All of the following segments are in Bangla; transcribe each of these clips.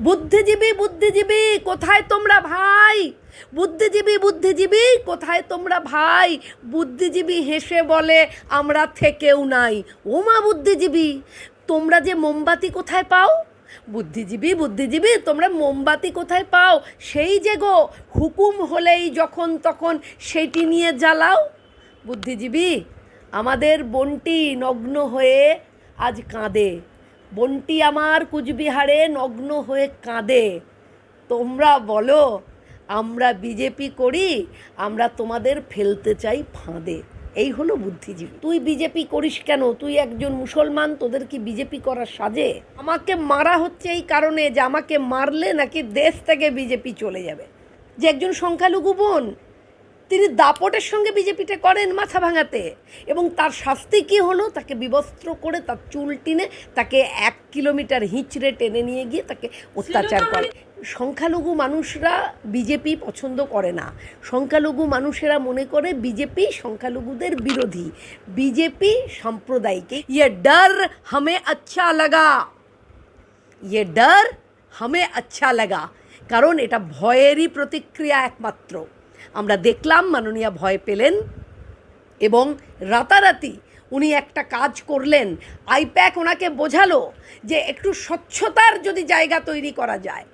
বুদ্ধিজীবী বুদ্ধিজীবী, কোথায় তোমরা ভাই? বুদ্ধিজীবী বুদ্ধিজীবী, কোথায় তোমরা ভাই? বুদ্ধিজীবী হেসে বলে, আমরা থেকেও নাই। ওমা বুদ্ধিজীবী, তোমরা যে মোমবাতি কোথায় পাও? বুদ্ধিজীবী বুদ্ধিজীবী, তোমরা মোমবাতি কোথায় পাও? সেই যে গো, হুকুম হলেই যখন তখন সেটি নিয়ে জ্বালাও। বুদ্ধিজীবী, আমাদের বনটি নগ্ন হয়ে আজ কাঁদে। বনটি আমার কুচবিহারে নগ্ন হয়ে কাঁদে। তোমরা বলো, আমরা বিজেপি করি, আমরা তোমাদের ফেলতে চাই ফাঁদে। এই হলো বুদ্ধিজীবী। তুই বিজেপি করিস কেন? তুই একজন মুসলমান, তোদের কি বিজেপি করার সাজে? আমাকে মারা হচ্ছে এই কারণে যে আমাকে মারলে নাকি দেশ থেকে বিজেপি চলে যাবে। যে একজন সংখ্যালঘু বোন তিনি দাপটের সঙ্গে বিজেপিটা করেন মাথা ভাঙাতে। এবং তার শাস্তি কী হলো? তাকে বিবস্ত্র করে তার চুল টিনে তাকে এক কিলোমিটার হিঁচড়ে টেনে নিয়ে গিয়ে তাকে অত্যাচার করে। সংখ্যালঘু মানুষরা বিজেপি পছন্দ করে না। সংখ্যালঘু মানুষেরা মনে করে বিজেপি সংখ্যালঘুদের বিরোধী। বিজেপি সাম্প্রদায়িক। ইয়ে ডর হামে আচ্ছা লাগা। ইয়ে ডর হামে আচ্ছা লাগা। কারণ এটা ভয়েরই প্রতিক্রিয়া একমাত্র। আমরা দেখলাম মাননীয়া ভয় পেলেন এবং রাতারাতি উনি একটা কাজ করলেন। আইপ্যাক ওনাকে বোঝালো যে একটু স্বচ্ছতার যদি জায়গা তৈরি করা যায়,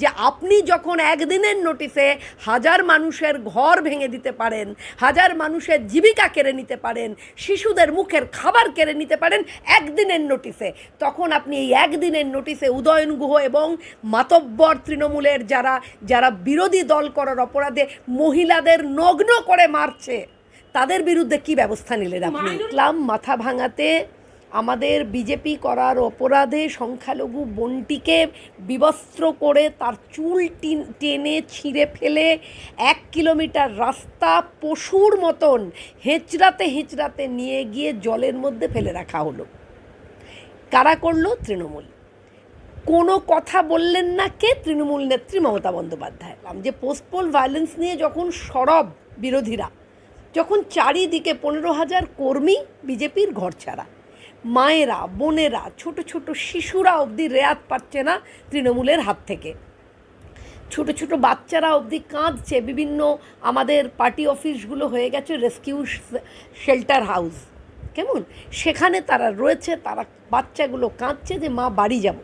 যে আপনি যখন একদিনের নোটিসে হাজার মানুষের ঘর ভেঙে দিতে পারেন, হাজার মানুষের জীবিকা কেড়ে নিতে পারেন, শিশুদের মুখের খাবার কেড়ে নিতে পারেন একদিনের নোটিসে তখন আপনি এই একদিনের নোটিসে উদয়ন গুহ এবং মাতব্বর তৃণমূলের যারা যারা বিরোধী দল করার অপরাধে মহিলাদের নগ্ন করে মারছে। তাদের বিরুদ্ধে কি ব্যবস্থা নিলেন আপনি? দেখলাম মাথা ভাঙাতে আমাদের বিজেপি করার অপরাধে সংখ্যালঘু বোনটিকে বিবস্ত্র করে তার চুল টিন- টেনে ছিঁড়ে ফেলে এক কিলোমিটার রাস্তা পশুর মতন হেঁচড়াতে হেঁচড়াতে নিয়ে গিয়ে জলের মধ্যে ফেলে রাখা হলো। কারা করল? তৃণমূল। কোনো কথা বললেন না কে? তৃণমূল নেত্রী মমতা বন্দ্যোপাধ্যায়। যে পোস্টপোল ভায়োলেন্স নিয়ে যখন সরব বিরোধীরা যখন চারিদিকে পনেরো হাজার কর্মী বিজেপির ঘর ছাড়া। মায়েরা, বোনেরা, ছোট ছোট শিশুরা অবধি রেয়াত পাচ্ছে না তৃণমূলের হাত থেকে। ছোট ছোট বাচ্চারা অবধি কাঁদছে। বিভিন্ন আমাদের পার্টি অফিসগুলো হয়ে গেছে রেস্কিউ শেল্টার হাউস। কেমন? সেখানে তারা রয়েছে, তারা বাচ্চাগুলো কাঁদছে যে মা বাড়ি যাব।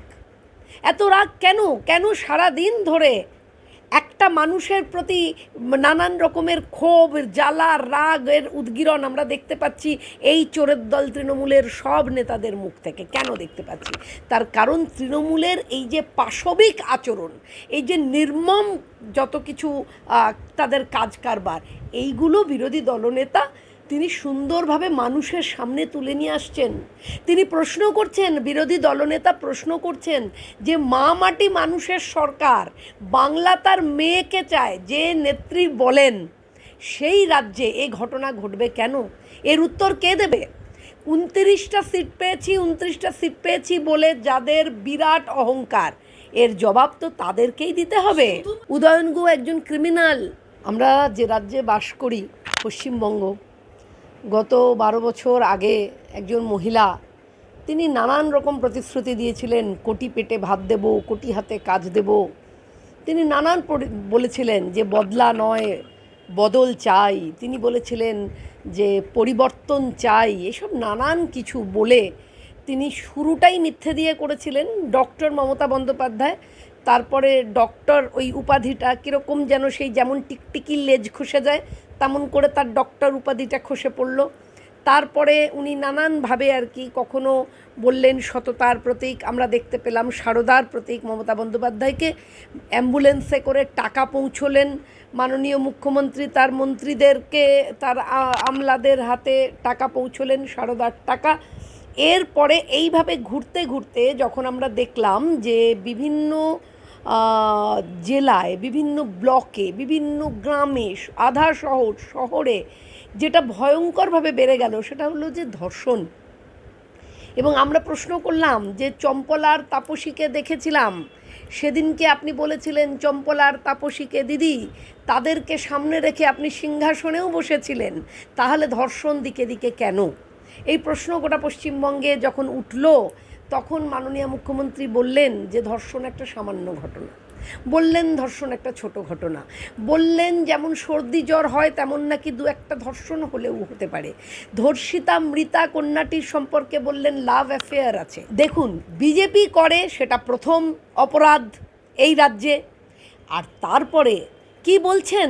এত রাগ কেন? কেন সারা দিন ধরে একটা মানুষের প্রতি নানান রকমের ক্ষোভ, জ্বালা রাগের উদ্গীরণ আমরা দেখতে পাচ্ছি এই চোরের দল তৃণমূলের সব নেতাদের মুখ থেকে। কেন দেখতে পাচ্ছি? তার কারণ তৃণমূলের এই যে পাশবিক আচরণ, এই যে নির্মম যত কিছু তাদের কাজ কারবার, এইগুলো বিরোধী দলনেতা তিনি সুন্দরভাবে মানুষের সামনে তুলে নিয়ে আসছেন। তিনি প্রশ্ন করছেন, বিরোধী দলনেতা প্রশ্ন করছেন যে, মা মাটি মানুষের সরকার, বাংলা তার মেয়েকে চায়, যে নেত্রী বলেন। সেই রাজ্যে এই ঘটনা ঘটবে কেন? এর উত্তর কে দেবে? উনত্রিশটা সিট পেয়েছি, উনত্রিশটা সিট পেয়েছি বলে যাদের বিরাট অহংকার, এর জবাব তো তাদেরকেই দিতে হবে। উদয়নগু একজন ক্রিমিনাল। আমরা যে রাজ্যে বাস করি, পশ্চিমবঙ্গ। গত বারো বছর আগে একজন মহিলা, তিনি নানান রকম প্রতিশ্রুতি দিয়েছিলেন, কোটি পেটে ভাত দেব, কোটি হাতে কাজ দেব। তিনি নানান বলেছিলেন যে বদলা নয়, বদল চাই। তিনি বলেছিলেন যে পরিবর্তন চাই। এসব নানান কিছু বলে তিনি শুরুটাই মিথ্যে দিয়ে করেছিলেন। ডক্টর মমতা বন্দ্যোপাধ্যায়, তারপরে ডক্টর ওই উপাধিটা কীরকম যেন সেই যেমন টিকটিকির লেজ খসে যায় তেমন করে তার ডক্টর উপাধিটা খসে পড়ল। তারপরে উনি নানানভাবে আর কি কখনো বললেন সততার প্রতীক, আমরা দেখতে পেলাম সারদার প্রতীক মমতা বন্দ্যোপাধ্যায়কে। অ্যাম্বুলেন্সে করে টাকা পৌঁছলেন মাননীয় মুখ্যমন্ত্রী, তার মন্ত্রীদেরকে, তার আমলাদের হাতে টাকা পৌঁছলেন সারদার টাকা। এরপরে এইভাবে ঘুরতে ঘুরতে যখন আমরা দেখলাম যে বিভিন্ন জেলায়, বিভিন্ন ব্লকে, বিভিন্ন গ্রামে আধা শহর, শহরে যেটা ভয়ঙ্করভাবে বেড়ে গেল সেটা হলো যে ধর্ষণ। এবং আমরা প্রশ্ন করলাম যে চম্পলার তাপসীকে দেখেছিলাম? সেদিনকে আপনি বলেছিলেন চম্পলার তাপসীকে দিদি, তাদেরকে সামনে রেখে আপনি সিংহাসনেও বসেছিলেন, তাহলে ধর্ষণ দিকে দিকে কেন? এই প্রশ্ন গোটা পশ্চিমবঙ্গে যখন উঠল তখন মাননীয় মুখ্যমন্ত্রী বললেন যে ধর্ষণ একটা সামান্য ঘটনা। বললেন ধর্ষণ একটা ছোট ঘটনা। বললেন যেমন সর্দি জ্বর হয়, তেমন নাকি দু একটা ধর্ষণ হলেও হতে পারে। ধর্ষিতা মৃতা কন্যাটির সম্পর্কে বললেন লাভ অ্যাফেয়ার আছে। দেখুন, বিজেপি করে সেটা প্রথম অপরাধ এই রাজ্যে। আর তারপরে কি বলছেন?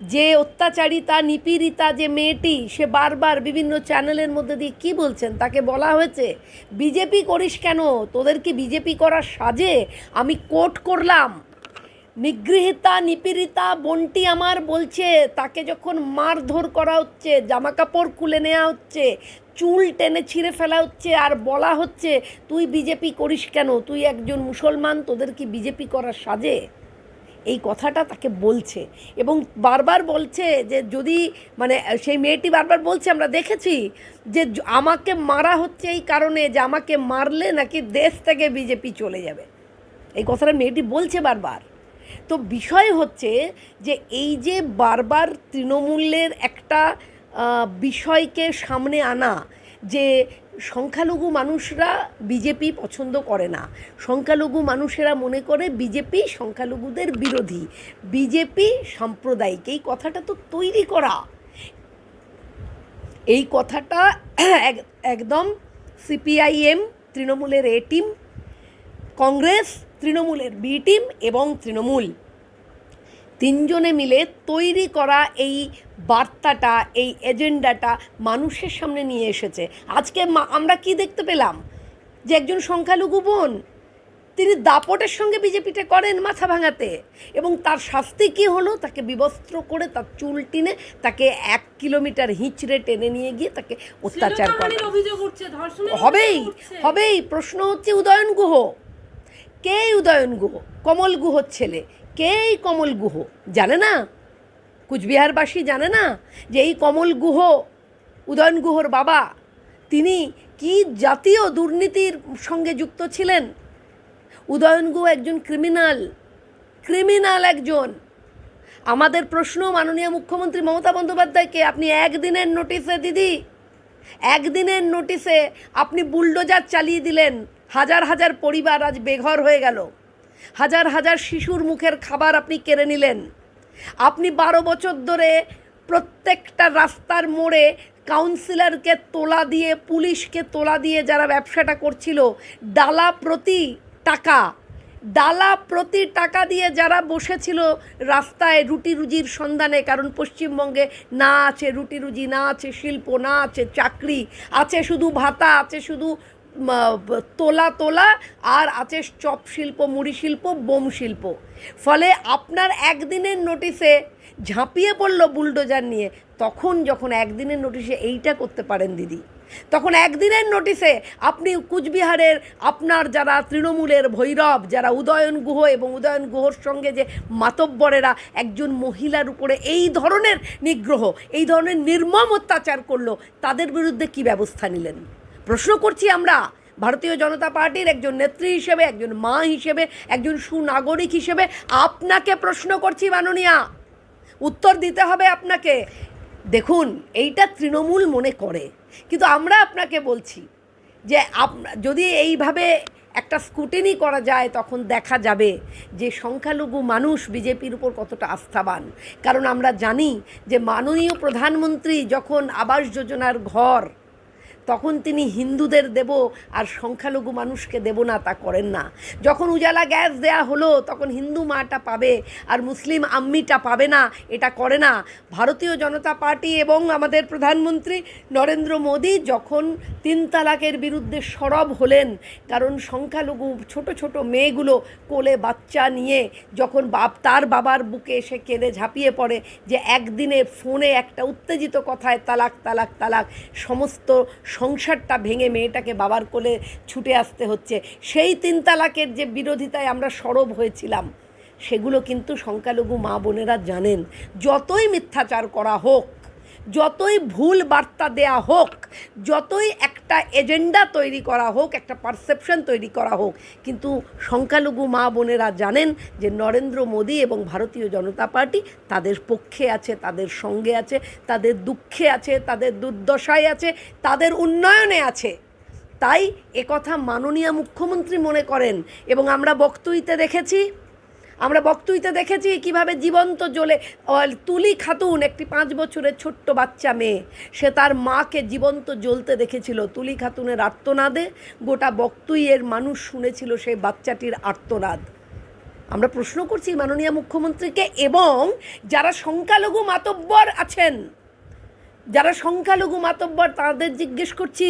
যে অত্যাচারিতা, নিপীড়িতা যে মেয়েটি, সে বারবার বিভিন্ন চ্যানেলের মধ্যে দিয়ে কি বলছেন? তাকে বলা হয়েছে, বিজেপি করিস কেন? তোদের কি বিজেপি করার সাজে? আমি কোট করলাম। নিগৃহীতা, নিপীড়িতা বোনটি আমার বলছে, তাকে যখন মারধর করা হচ্ছে জামা কাপড় খুলে নেওয়া হচ্ছে, চুল টেনে ছিঁড়ে ফেলা হচ্ছে আর বলা হচ্ছে, তুই বিজেপি করিস কেন? তুই একজন মুসলমান, তোদের কি বিজেপি করার সাজে? এই কথাটা তাকে বলছে এবং বারবার বলছে যে যদি মানে সেই মেয়েটি বারবার বলছে, আমরা দেখেছি যে আমাকে মারা হচ্ছে এই কারণে যে আমাকে মারলে নাকি দেশ থেকে বিজেপি চলে যাবে। এই কথাটা মেয়েটি বলছে বারবার। তো বিষয় হচ্ছে যে এই যে বারবার তৃণমূলের একটা বিষয়কে সামনে আনা যে সংখ্যালঘু মানুষরা বিজেপি পছন্দ করে না। সংখ্যালঘু মানুষেরা মনে করে বিজেপি সংখ্যালঘুদের বিরোধী। বিজেপি সাম্প্রদায়িক। এই কথাটা তো তৈরি করা। এই কথাটা একদম সিপিআইএম, তৃণমূলের এ টিম, কংগ্রেস, তৃণমূলের বি টিম এবং তৃণমূল। তিনজনে মিলে তৈরি করা এই বার্তাটা এই এজেন্ডাটা মানুষের সামনে নিয়ে এসেছে। আজকে আমরা কি দেখতে পেলাম? যে একজন সংখ্যালঘু বোন তিনি দাপটের সঙ্গে বিজেপিটা করেন মাথা ভাঙাতে এবং তার শাস্তি কী হলো? তাকে বিবস্ত্র করে তার চুল টিনে তাকে এক কিলোমিটার হিঁচড়ে টেনে নিয়ে গিয়ে তাকে অত্যাচার করা। হবেই হবেই। প্রশ্ন হচ্ছে উদয়ন গুহ। কে উদয়ন গুহ? কমল গুহর ছেলে। কে এই কমল গুহ। জানে না? কুচবিহারবাসী জানে না যে এই কমল গুহ, উদয়ন গুহর বাবা, তিনি কি জাতীয় দুর্নীতির সঙ্গে যুক্ত ছিলেন? উদয়ন গুহ একজন ক্রিমিনাল ক্রিমিনাল একজন। আমাদের প্রশ্ন, মাননীয় মুখ্যমন্ত্রী মমতা বন্দ্যোপাধ্যায়কে, আপনি একদিনের নোটিশে দিদি, একদিনের নোটিশে আপনি বুলডোজার চালিয়ে দিলেন, হাজার হাজার পরিবার আজ বেঘর হয়ে গেল। হাজার হাজার শিশুর মুখের খাবার আপনি কেড়ে নিলেন। আপনি বারো বছর ধরে প্রত্যেকটা রাস্তার মোড়ে কাউন্সিলরকে তোলা দিয়ে, পুলিশকে তোলা দিয়ে যারা ব্যবসাটা করছিল, ডালা প্রতি টাকা, ডালা প্রতি টাকা দিয়ে যারা বসেছিল রাস্তায় রুটি রুজির সন্ধানে, কারণ পশ্চিমবঙ্গে না আছে রুটি রুজি, না আছে শিল্প, না আছে চাকরি, আছে শুধু ভাতা, আছে শুধু তোলা তোলা আর আছে চপ শিল্প, মুড়ি শিল্প, বোম শিল্প। ফলে আপনার একদিনের নোটিশে ঝাঁপিয়ে পড়ল বুলডোজার নিয়ে, তখন যখন একদিনের নোটিশে এইটা করতে পারেন দিদি। তখন একদিনের নোটিশে আপনি কুচবিহারের আপনার যারা তৃণমূলের ভৈরব, যারা উদয়ন গুহ এবং উদয়ন গুহর সঙ্গে যে মাতব্বরেরা একজন মহিলার উপরে এই ধরনের নিগ্রহ, এই ধরনের নির্মম অত্যাচার করল, তাদের বিরুদ্ধে কি ব্যবস্থা নিলেন? প্রশ্ন করছি আমরা, ভারতীয় জনতা পার্টির একজন নেত্রী হিসেবে, একজন মা হিসেবে, একজন সুনাগরিক হিসেবে আপনাকে প্রশ্ন করছি মাননীয়া। উত্তর দিতে হবে আপনাকে। দেখুন, এইটা তৃণমূল মনে করে, কিন্তু আমরা আপনাকে বলছি যে আপ- যদি এইভাবে একটা স্কুটিনি করা যায়, তখন দেখা যাবে যে সংখ্যালঘু মানুষ বিজেপির উপর কতটা আস্থাবান। কারণ আমরা জানি যে মাননীয় প্রধানমন্ত্রী যখন আবাস যোজনার ঘর তখন তিনি হিন্দুদের দেব আর সংখ্যালঘু মানুষকে দেব না, তা করেন না। যখন উজালা গ্যাস দেয়া হলো, তখন হিন্দু মাটা পাবে আর মুসলিম আম্মিটা পাবে না, এটা করে না। ভারতীয় জনতা পার্টি এবং আমাদের প্রধানমন্ত্রী নরেন্দ্র মোদী যখন তিন তালাকের বিরুদ্ধে সরব হলেন, কারণ সংখ্যালঘু ছোট ছোট মেয়েগুলো কোলে বাচ্চা নিয়ে যখন বাপ, তার বাবার বুকে এসে কেঁদে ঝাঁপিয়ে পড়ে যে একদিনে ফোনে একটা উত্তেজিত কথায় তালাক তালাক তালাক, সমস্ত সংসারটা ভেঙে মেয়েটাকে বাবার কোলে ছুটে আসতে হচ্ছে। সেই তিন তালাকের যে বিরোধিতায় আমরা সরব হয়েছিলাম, সেগুলো কিন্তু সংখ্যালঘু মা বোনেরা জানেন। যতই মিথ্যাচার করা হোক যতই ভুল বার্তা দেয়া হোক, যতই একটা এজেন্ডা তৈরি করা হোক, একটা পারসেপশন তৈরি করা হোক, কিন্তু সংখ্যালঘু মা বোনেরা জানেন যে নরেন্দ্র মোদী এবং ভারতীয় জনতা পার্টি তাদের পক্ষে আছে, তাদের সঙ্গে আছে, তাদের দুঃখে আছে, তাদের দুর্দশায় আছে, তাদের উন্নয়নে আছে। তাই একথা মাননীয় মুখ্যমন্ত্রী মনে করেন এবং আমরা বক্তব্যতে দেখেছি আমরা বক্তৃতা দেখেছি কীভাবে জীবন্ত জ্বলে তুলি খাতুন, একটি পাঁচ বছরের ছোট্ট বাচ্চা মেয়ে। সে তার মাকে জীবন্ত জ্বলতে দেখেছিল, তুলি খাতুনের আর্তনাদে। গোটা বক্তুইয়ের মানুষ শুনেছিল সেই বাচ্চাটির আর্তনাদ। আমরা প্রশ্ন করছি মাননীয় মুখ্যমন্ত্রীকে, এবং যারা সংখ্যালঘু মাতব্বর আছেন যারা সংখ্যালঘু মাতব্বর, তাদের জিজ্ঞেস করছি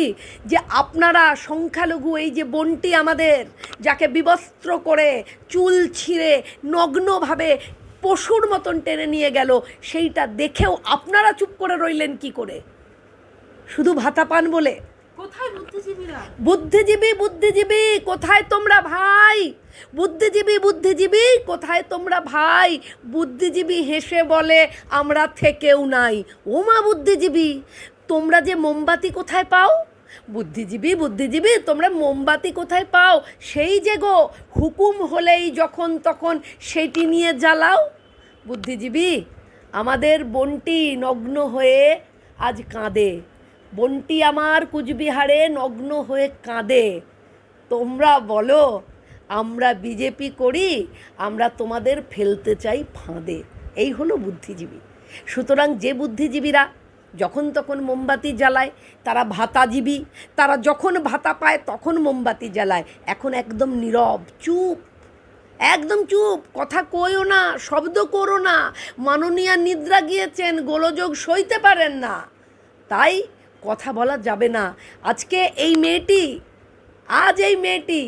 যে আপনারা সংখ্যালঘু, এই যে বনটি আমাদের, যাকে বিবস্ত্র করে চুল ছিঁড়ে নগ্নভাবে পশুর মতন টেনে নিয়ে গেল, সেইটা দেখেও আপনারা চুপ করে রইলেন কি করে? শুধু ভাতা পান বলে? বুদ্ধিজীবী বুদ্ধিজীবী, কোথায় তোমরা ভাই? বুদ্ধিজীবী বুদ্ধিজীবী, কোথায় তোমরা ভাই? বুদ্ধিজীবী হেসে বলে, আমরা থেকেও নাই। ওমা বুদ্ধিজীবী, তোমরা যে মোমবাতি কোথায় পাও? বুদ্ধিজীবী বুদ্ধিজীবী, তোমরা মোমবাতি কোথায় পাও? সেই যে গো, হুকুম হলেই যখন তখন সেটি নিয়ে জ্বালাও। বুদ্ধিজীবী, আমাদের বনটি নগ্ন হয়ে আজ কাঁদে। বনটি আমার কুচবিহারে নগ্ন হয়ে কাঁদে। তোমরা বলো, আমরা বিজেপি করি, আমরা তোমাদের ফেলতে চাই ফাঁদে। এই হলো বুদ্ধিজীবী। সুতরাং যে বুদ্ধিজীবীরা যখন তখন মোমবাতি জ্বালায়, তারা ভাতাজীবী। তারা যখন ভাতা পায়, তখন মোমবাতি জ্বালায়। এখন একদম নীরব, চুপ। একদম চুপ, কথা কইও না, শব্দ করো না। মাননীয়া নিদ্রা গিয়েছেন, গোলযোগ সইতে পারেন না। তাই কথা বলা যাবে না। আজকে এই মেয়েটি, আজ এই মেয়েটি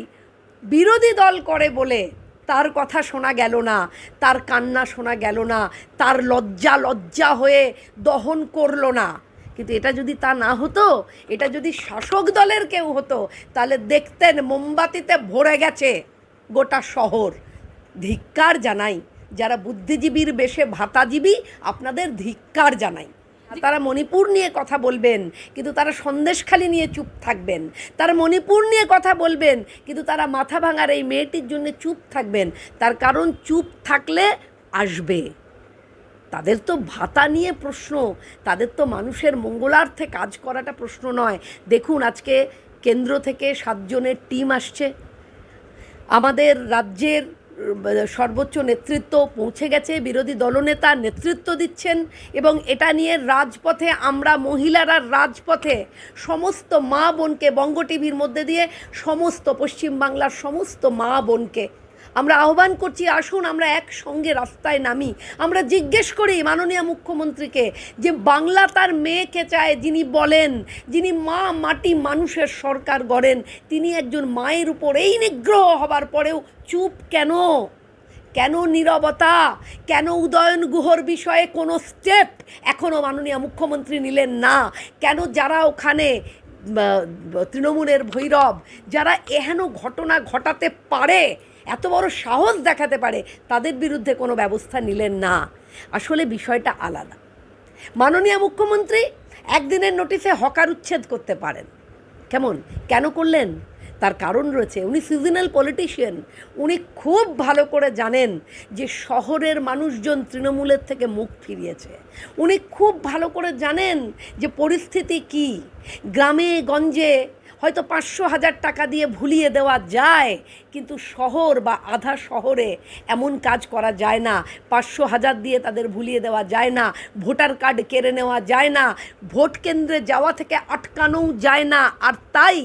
বিরোধী দল করে বলে তার কথা শোনা গেল না, তার কান্না শোনা গেল না, তার লজ্জা লজ্জা হয়ে দহন করল না। কিন্তু এটা যদি তা না হতো, এটা যদি শাসক দলের কেউ হতো, তাহলে দেখতেন মোমবাতিতে ভরে গেছে গোটা শহর। ধিক্কার জানাই, যারা বুদ্ধিজীবীর বেশে ভাতাজীবী, আপনাদের ধিক্কার জানাই। তারা মণিপুর নিয়ে কথা বলবেন, কিন্তু তারা সন্দেশখালি নিয়ে চুপ থাকবেন। তারা মণিপুর নিয়ে কথা বলবেন, কিন্তু তারা মাথা ভাঙার এই মেয়েটির জন্য চুপ থাকবেন। তার কারণ চুপ থাকলে আসবে। তাদের তো ভাতা নিয়ে প্রশ্ন, তাদের তো মানুষের মঙ্গলার্থে কাজ করাটা প্রশ্ন নয়। দেখুন, আজকে কেন্দ্র থেকে সাতজনের টিম আসছে। আমাদের রাজ্যের সর্বোচ্চ নেতৃত্ব পৌঁছে গেছে, বিরোধী দলনেতা নেতৃত্ব দিচ্ছেন এবং এটা নিয়ে রাজপথে আমরা মহিলারা রাজপথে সমস্ত মা বোনকে বঙ্গ টিভির মধ্যে দিয়ে, সমস্ত পশ্চিমবাংলার সমস্ত মা বোনকে আমরা আহ্বান করছি, আসুন আমরা একসঙ্গে রাস্তায় নামি। আমরা জিজ্ঞেস করি মাননীয় মুখ্যমন্ত্রীকে যে বাংলা তার মেয়েকে চায়, যিনি বলেন, যিনি মা মাটি মানুষের সরকার গড়েন, তিনি একজন মায়ের উপর এই নিগ্রহ হবার পরেও চুপ কেন? কেন নীরবতা? কেন উদয়ন গুহর বিষয়ে কোনো স্টেপ এখনও মাননীয় মুখ্যমন্ত্রী নিলেন না? কেন যারা ওখানে তৃণমূলের ভৈরব, যারা এহেন ঘটনা ঘটাতে পারে এত বড় সাহস দেখাতে পারে, তাদের বিরুদ্ধে কোনো ব্যবস্থা নিলেন না। আসলে বিষয়টা আলাদা। মাননীয় মুখ্যমন্ত্রী একদিনের নোটিশে হকার উচ্ছেদ করতে পারেন। কেমন? কেন করলেন? তার কারণ রয়েছে, উনি সিজনাল পলিটিশিয়ান। উনি খুব ভালো করে জানেন যে শহরের মানুষজন তৃণমূলের থেকে মুখ ফিরিয়েছে। উনি খুব ভালো করে জানেন যে পরিস্থিতি কি। গ্রামে, গঞ্জে হয়তো পাঁচশো হাজার টাকা দিয়ে ভুলিয়ে দেওয়া যায়, কিন্তু শহর বা আধা শহরে এমন কাজ করা যায় না। পাঁচশো হাজার দিয়ে তাদের ভুলিয়ে দেওয়া যায় না, ভোটার কার্ড কেড়ে নেওয়া যায় না, ভোট কেন্দ্রে যাওয়া থেকে আটকানোও যায় না, আর তাই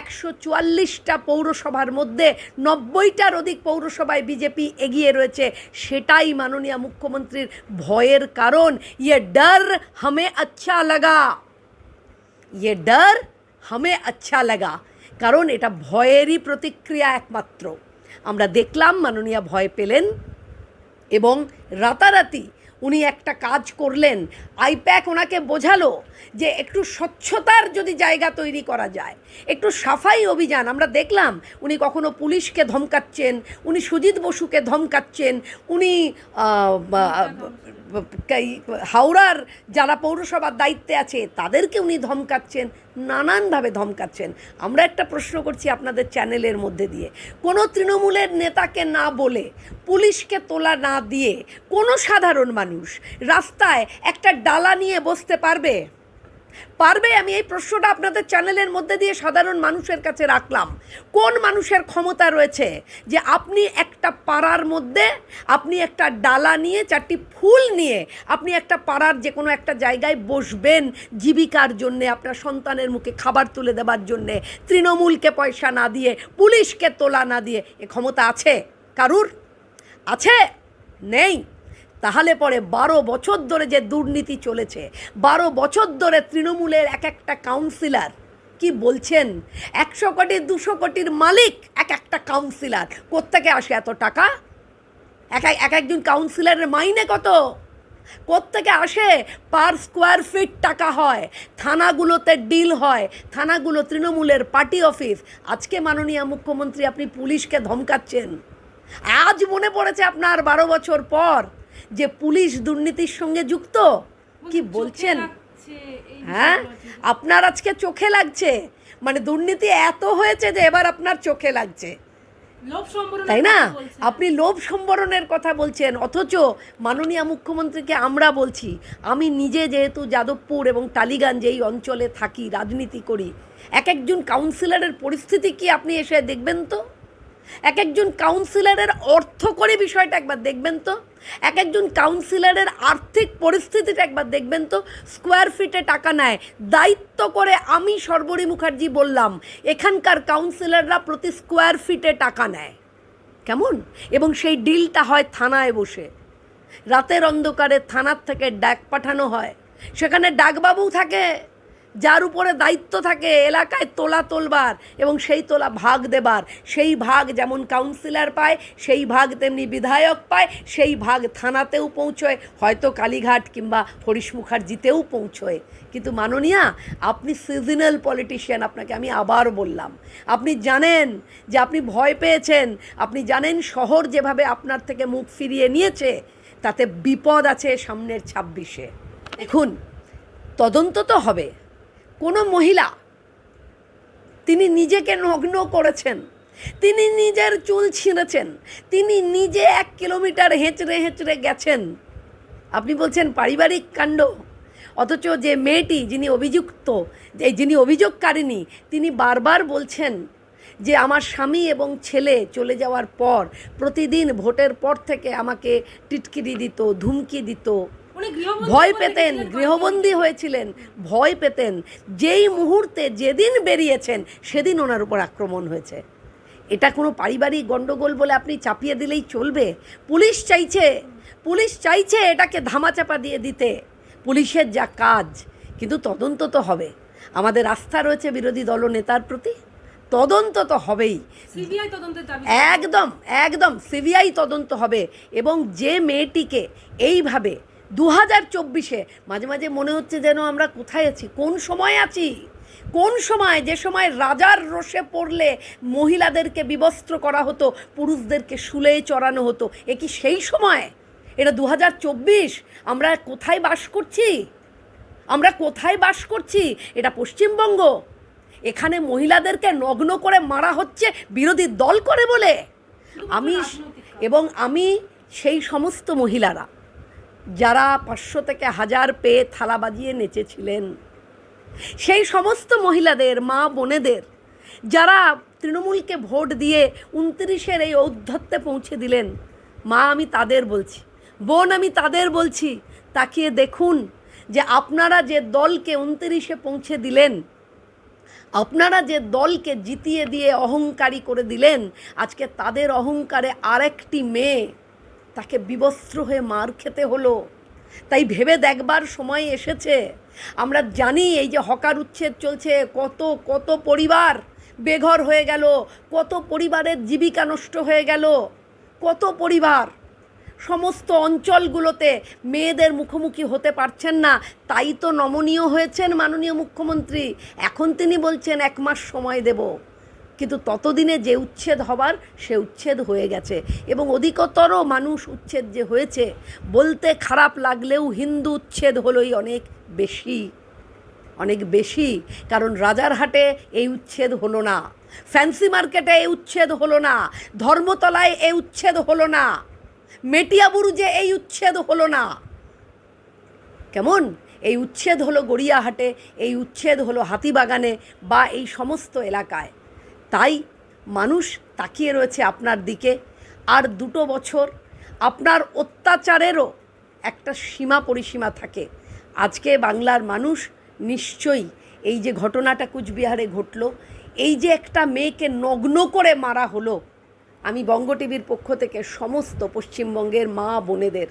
একশো চুয়াল্লিশটা পৌরসভার মধ্যে নব্বইটার অধিক পৌরসভায় বিজেপি এগিয়ে রয়েছে, সেটাই মাননীয় মুখ্যমন্ত্রীর ভয়ের কারণ। ইয়ে ডর হামে আচ্ছা লাগা। ইয়ে ডর হামে আচ্ছা লাগা কারণ এটা ভয়েরই প্রতিক্রিয়া একমাত্র আমরা দেখলাম মাননীয়া ভয় পেলেন এবং রাতারাতি উনি একটা কাজ করলেন আইপ্যাক ওনাকে বোঝালো যে একটু স্বচ্ছতার যদি জায়গা তৈরি করা যায়, একটু সাফাই অভিযান। আমরা দেখলাম উনি কখনো পুলিশকে ধমকাচ্ছেন, উনি সুজিত বসুকে ধমকাচ্ছেন, উনি হাওড়ার যারা পৌরসভার দায়িত্বে আছে, তাদেরকে উনি ধমকাচ্ছেন, নানানভাবে ধমকাচ্ছেন। আমরা একটা প্রশ্ন করছি আপনাদের চ্যানেলের মধ্যে দিয়ে। কোনো তৃণমূলের নেতাকে না বলে, পুলিশকে তোলা না দিয়ে কোনো সাধারণ মানুষ রাস্তায় একটা ডালা নিয়ে বসতে পারবে? পারবে? আমি এই প্রশ্নটা আপনাদের চ্যানেলের মধ্যে দিয়ে সাধারণ মানুষের কাছে রাখলাম। কোন মানুষের ক্ষমতা রয়েছে যে আপনি একটা পাড়ার মধ্যে, আপনি একটা ডালা নিয়ে, চারটি ফুল নিয়ে, আপনি একটা পাড়ার যে কোনো একটা জায়গায় বসবেন জীবিকার জন্যে, আপনার সন্তানের মুখে খাবার তুলে দেবার জন্যে, তৃণমূলকে পয়সা না দিয়ে, পুলিশকে তোলা না দিয়ে, এ ক্ষমতা আছে কারুর? আছে? নেই। তাহলে পরে বারো বছর ধরে যে দুর্নীতি চলেছে, বারো বছর ধরে তৃণমূলের এক একটা কাউন্সিলর কি বলছেন? একশো কোটি, দুশো কোটির মালিক এক একটা কাউন্সিলর কোত্থেকে আসে এত টাকা? এক এক- এক একজন কাউন্সিলরের মাইনে কত? কোত্থেকে আসে? পার স্কোয়ার ফিট টাকা হয়, থানাগুলোতে ডিল হয়, থানাগুলো তৃণমূলের পার্টি অফিস। আজকে মাননীয় মুখ্যমন্ত্রী আপনি পুলিশকে ধমকাচ্ছেন। আজ মনে পড়েছে আপনার বারো বছর পর। যে পুলিশ দুর্নীতির সঙ্গে যুক্ত? কি বলছেন? হ্যাঁ? আপনার আজকে চোখে লাগছে? মানে দুর্নীতি এত হয়েছে যে এবার আপনার চোখে লাগছে। তাই না? আপনি লোভ সম্বরণের কথা বলছেন অথচ মাননীয় মুখ্যমন্ত্রীকে আমরা বলছি আমি নিজে যেহেতু যাদবপুর এবং টালিগঞ্জ এই অঞ্চলে থাকি রাজনীতি করি এক একজন কাউন্সিলরের পরিস্থিতি কি আপনি এসে দেখবেন তো? এক একজন কাউন্সিলরের অর্থ করে বিষয়টা একবার দেখবেন তো। এক একজন কাউন্সিলরের আর্থিক পরিস্থিতিটা একবার দেখবেন তো। স্কোয়ার ফিটে টাকা নেয়। দায়িত্ব করে আমি সর্বরী মুখার্জি বললাম, এখানকার কাউন্সিলররা প্রতি স্কোয়ার ফিটে টাকা নেয়। কেমন? এবং সেই ডিলটা হয় থানায় বসে। রাতের অন্ধকারে থানার থেকে ডাক পাঠানো হয়। সেখানে ডাকবাবু থাকে। যার উপরে দায়িত্ব থাকে এলাকায় তোলা তোলবার এবং সেই তোলা ভাগ দেবার। সেই ভাগ যেমন কাউন্সিলর পায়, সেই ভাগ তেমনি বিধায়ক পায়, সেই ভাগ থানাতেও পৌঁছয়, হয়তো কালীঘাট কিংবা হরিশ মুখার্জিতেও পৌঁছয়। কিন্তু মাননীয়া, আপনি সিজনাল পলিটিশিয়ান আপনাকে আমি আবার বললাম, আপনি জানেন যে আপনি ভয় পেয়েছেন, আপনি জানেন শহর যেভাবে আপনার থেকে মুখ ফিরিয়ে নিয়েছে, তাতে বিপদ আছে সামনের ছাব্বিশে। দেখুন, তদন্ত তো হবে। কোনো মহিলা, তিনি নিজেকে নগ্ন করেছেন, তিনি নিজের চুল ছিঁড়েছেন, তিনি নিজে এক কিলোমিটার হেঁচড়ে হেঁচড়ে গেছেন। আপনি বলছেন পারিবারিক কাণ্ড, অথচ যে মেয়েটি যিনি অভিযুক্ত, যে যিনি অভিযোগকারিণী, তিনি বারবার বলছেন যে আমার স্বামী এবং ছেলে চলে যাওয়ার পর, প্রতিদিন ভোটের পর থেকে আমাকে টিটকিরি দিত, ধুমকি দিত। ভয় পেতেন গৃহবন্দী হয়েছিলেন। ভয় পেতেন। যেই মুহূর্তে যেদিন বেরিয়েছেন সেদিন ওনার উপর আক্রমণ হয়েছে। এটা কোনো পারিবারিক গণ্ডগোল বলে আপনি চাপিয়ে দিলেই চলবে? পুলিশ চাইছে পুলিশ চাইছে এটাকে ধামাচাপা দিয়ে দিতে। পুলিশের যা কাজ কিন্তু তদন্ত তো হবে। আমাদের আস্থা রয়েছে বিরোধী দলনেতার প্রতি। তদন্ত তো হবেই। একদম একদম সিবিআই তদন্ত হবে এবং যে মেয়েটিকে এইভাবে দু হাজার চব্বিশে মাঝে মাঝে মনে হচ্ছে যেন আমরা কোথায় আছি কোন সময় আছি? কোন সময় যে সময় রাজার রোষে পড়লে মহিলাদেরকে বিবস্ত্র করা হতো পুরুষদেরকে শুলে চড়ানো হতো এ কি সেই সময়? এটা দু হাজার চব্বিশ আমরা কোথায় বাস করছি? আমরা কোথায় বাস করছি? এটা পশ্চিমবঙ্গ। এখানে মহিলাদেরকে নগ্ন করে মারা হচ্ছে বিরোধী দল করে বলে। আমি এবং আমি সেই সমস্ত মহিলারা। যারা পাঁচশো থেকে হাজার পেয়ে থালা বাজিয়ে নেচেছিলেন। সেই সমস্ত মহিলাদের, মা বোনেদের, যারা তৃণমূলকে ভোট দিয়ে উনত্রিশের এই ঔদ্ধত্যে পৌঁছে দিলেন, মা আমি তাদের বলছি, বোন আমি তাদের বলছি, তাকিয়ে দেখুন যে আপনারা যে দলকে উনত্রিশে পৌঁছে দিলেন, আপনারা যে দলকে জিতিয়ে দিয়ে অহংকারী করে দিলেন, আজকে তাদের অহংকারে আরেকটি মেয়ে তাকে বিবস্ত্র হয়ে মার খেতে হলো। তাই ভেবে দেখবার সময় এসেছে। আমরা জানি এই যে হকার উচ্ছেদ চলছে, কত কত পরিবার বেঘর হয়ে গেল, কত পরিবারের জীবিকা নষ্ট হয়ে গেল, কত পরিবার। সমস্ত অঞ্চলগুলোতে মেয়েদের মুখোমুখি হতে পারছেন না, তাই তো নমনীয় হয়েছেন মাননীয় মুখ্যমন্ত্রী। এখন তিনি বলছেন, এক মাস সময় দেব। কিন্তু ততদিনে যে উচ্ছেদ হবার, সে উচ্ছেদ হয়ে গেছে। এবং অধিকতর মানুষ উচ্ছেদ যে হয়েছে, বলতে খারাপ লাগলেও হিন্দু উচ্ছেদ হলোই অনেক বেশি। অনেক বেশি, কারণ রাজারহাটে এই উচ্ছেদ হলো না। ফ্যান্সি মার্কেটে এই উচ্ছেদ হলো না। ধর্মতলায় এই উচ্ছেদ হলো না। মেটিয়াবুরুজে এই উচ্ছেদ হলো না। কেমন? এই উচ্ছেদ হলো গড়িয়াহাটে, এই উচ্ছেদ হলো হাতিবাগানে বা এই সমস্ত এলাকায়। তাই মানুষ তাকিয়ে রয়েছে আপনার দিকে। আর দুটো বছর আপনার অত্যাচারেরও একটা সীমা পরিসীমা থাকে। আজকে বাংলার মানুষ নিশ্চয়ই এই যে ঘটনাটা কুচবিহারে ঘটলো, এই যে একটা মেয়েকে নগ্ন করে মারা হলো, আমি বঙ্গ টিভির পক্ষ থেকে সমস্ত পশ্চিমবঙ্গের মা বোনেদের,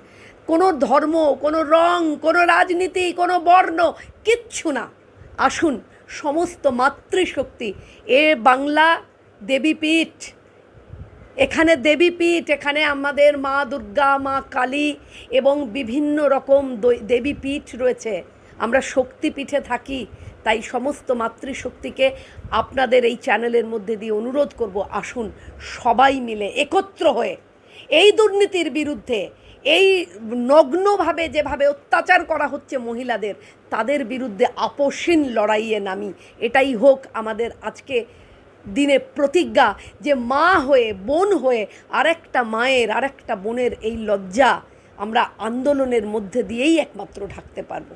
কোনো ধর্ম, কোনো রং, কোনো রাজনীতি, কোনো বর্ণ, কিচ্ছু না। আসুন সমস্ত মাতৃশক্তি। এ বাংলা দেবীপীঠ, এখানে দেবীপীঠ, এখানে আমাদের মা দুর্গা, মা কালী এবং বিভিন্ন রকম দেবীপীঠ রয়েছে। আমরা শক্তিপীঠে থাকি, তাই সমস্ত মাতৃশক্তিকে আপনাদের এই চ্যানেলের মধ্যে দিয়ে অনুরোধ করব, আসুন সবাই মিলে একত্র হয়ে এই দুর্নীতির বিরুদ্ধে, এই নগ্নভাবে যেভাবে অত্যাচার করা হচ্ছে মহিলাদের তাদের বিরুদ্ধে আপসীন লড়াইয়ে নামি। এটাই হোক আমাদের আজকে দিনে প্রতিজ্ঞা যে মা হয়ে, বোন হয়ে, আরেকটা মায়ের, আরেকটা বোনের এই লজ্জা আমরা আন্দোলনের মধ্যে দিয়েই একমাত্র ঢাকতে পারব।